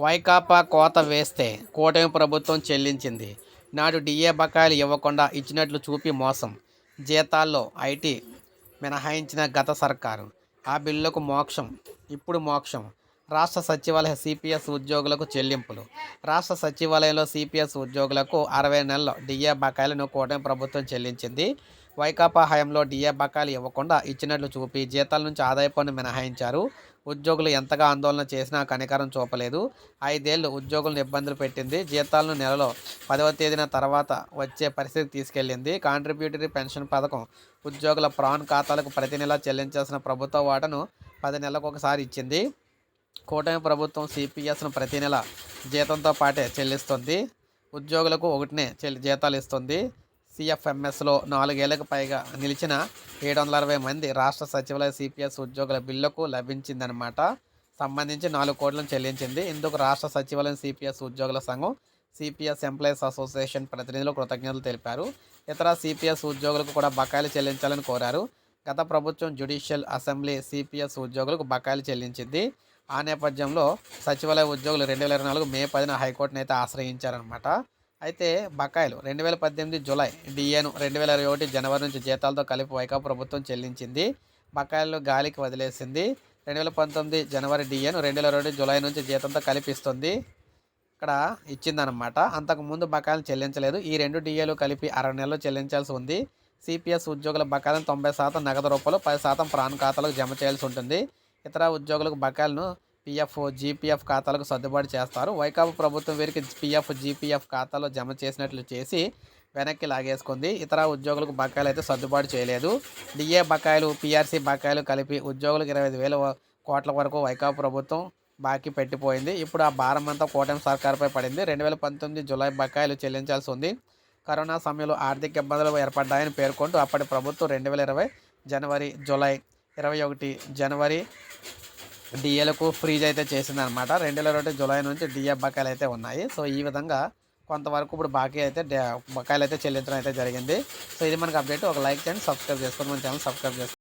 వైకాపా కోత వేస్తే కూటమి ప్రభుత్వం చెల్లించింది. నాడు డిఏ బకాయిలు ఇవ్వకుండా ఇచ్చినట్లు చూపి మోసం. జీతాల్లో ఐటీ మినహాయించిన గత సర్కారు. ఆ బిల్లుకు మోక్షం. ఇప్పుడు మోక్షం. రాష్ట్ర సచివాలయ సిపిఎస్ ఉద్యోగులకు చెల్లింపులు. రాష్ట్ర సచివాలయంలో సిపిఎస్ ఉద్యోగులకు అరవై నెలలు డిఏ బకాయిలను కూటమి ప్రభుత్వం చెల్లించింది. వైకాపా హయాంలో డిఏ బకాయిలు ఇవ్వకుండా ఇచ్చినట్లు చూపి జీతాల నుంచి ఆదాయ పన్ను మినహాయించారు. ఉద్యోగులు ఎంతగా ఆందోళన చేసినా కనికరం చూపలేదు. ఐదేళ్ళు ఉద్యోగులను ఇబ్బందులు పెట్టింది. జీతాలను నెలలో పదవ తేదీన తర్వాత వచ్చే పరిస్థితి తీసుకెళ్ళింది కాంట్రిబ్యూటరీ పెన్షన్ పథకం ఉద్యోగుల ప్రాన్ ఖాతాలకు ప్రతి నెల చెల్లించాల్సిన ప్రభుత్వ వాటను పది నెలలకు ఒకసారి ఇచ్చింది. కూటమి ప్రభుత్వం సిపిఎస్ను ప్రతి నెల జీతంతో పాటే చెల్లిస్తుంది. ఉద్యోగులకు ఒకటినే చెల్లి జీతాలు ఇస్తుంది. సిఎఫ్ఎంఎస్లో నాలుగేళ్ళకు పైగా నిలిచిన ఏడు వందల అరవై మంది రాష్ట్ర సచివాలయ సిపిఎస్ ఉద్యోగుల బిల్లుకు లభించిందనమాట సంబంధించి నాలుగు కోట్లను చెల్లించింది. ఇందుకు రాష్ట్ర సచివాలయం సిపిఎస్ ఉద్యోగుల సంఘం సిపిఎస్ ఎంప్లాయీస్ అసోసియేషన్ ప్రతినిధులు కృతజ్ఞతలు తెలిపారు. ఇతర సిపిఎస్ ఉద్యోగులకు కూడా బకాయిలు చెల్లించాలని కోరారు. గత ప్రభుత్వం జ్యుడిషియల్ అసెంబ్లీ సిపిఎస్ ఉద్యోగులకు బకాయిలు చెల్లించింది. ఆ నేపథ్యంలో సచివాలయ ఉద్యోగులు రెండు వేల ఇరవై నాలుగు మే పదిన హైకోర్టును అయితే ఆశ్రయించారనమాట అయితే బకాయిలు రెండు వేల పద్దెనిమిది జూలై డిఏను రెండు వేల ఇరవై ఒకటి జనవరి నుంచి జీతాలతో కలిపి వైకా ప్రభుత్వం చెల్లించింది. బకాయిలు గాలికి వదిలేసింది. రెండు వేల పంతొమ్మిది జనవరి డిఏను రెండు వేల ఇరవై జూలై నుంచి జీతంతో కలిపిస్తుంది. ఇక్కడ ఇచ్చిందనమాట అంతకుముందు బకాయిలు చెల్లించలేదు. ఈ రెండు డిఏలు కలిపి అరవై నెలలు చెల్లించాల్సి ఉంది. సిపిఎస్ ఉద్యోగుల బకాయిలను తొంభై శాతం నగదు రూపాయలు పది శాతం ప్రాణ ఖాతాలకు జమ చేయాల్సి ఉంటుంది. ఇతర ఉద్యోగులకు బకాయిలను పిఎఫ్ జీపీఎఫ్ ఖాతాలకు సర్దుబాటు చేస్తారు. వైకాపా ప్రభుత్వం వీరికి పిఎఫ్ జీపీఎఫ్ ఖాతాలో జమ చేసినట్లు చేసి వెనక్కి లాగేసుకుంది. ఇతర ఉద్యోగులకు బకాయిలు అయితే సర్దుబాటు చేయలేదు. డిఏ బకాయిలు పిఆర్సీ బకాయిలు కలిపి ఉద్యోగులకు ఇరవై ఐదు వేల కోట్ల వరకు వైకాపా ప్రభుత్వం బాకీ పెట్టిపోయింది. ఇప్పుడు ఆ భారం అంతా కూటమి సర్కారుపై పడింది. రెండు వేల పంతొమ్మిది జూలై బకాయిలు చెల్లించాల్సి ఉంది. కరోనా సమయంలో ఆర్థిక ఇబ్బందులు ఏర్పడ్డాయని పేర్కొంటూ అప్పటి ప్రభుత్వం రెండు వేల ఇరవై జనవరి జూలై ఇరవై ఒకటి జనవరి డిఏలకు ఫ్రీజ్ అయితే చేసిందనమాట రెండు వేల ఒకటి జూలై నుంచి డిఏ బకాయిలు అయితే ఉన్నాయి. సో ఈ విధంగా కొంతవరకు ఇప్పుడు బాకీ అయితే డే- బకాయిలు అయితే చెల్లించడం అయితే జరిగింది. సో ఇది మనకు అప్డేట్ ఒక లైక్ చేయండి సబ్స్క్రైబ్ చేసుకోండి. మన ఛానల్ సబ్స్క్రైబ్ చేసుకోండి.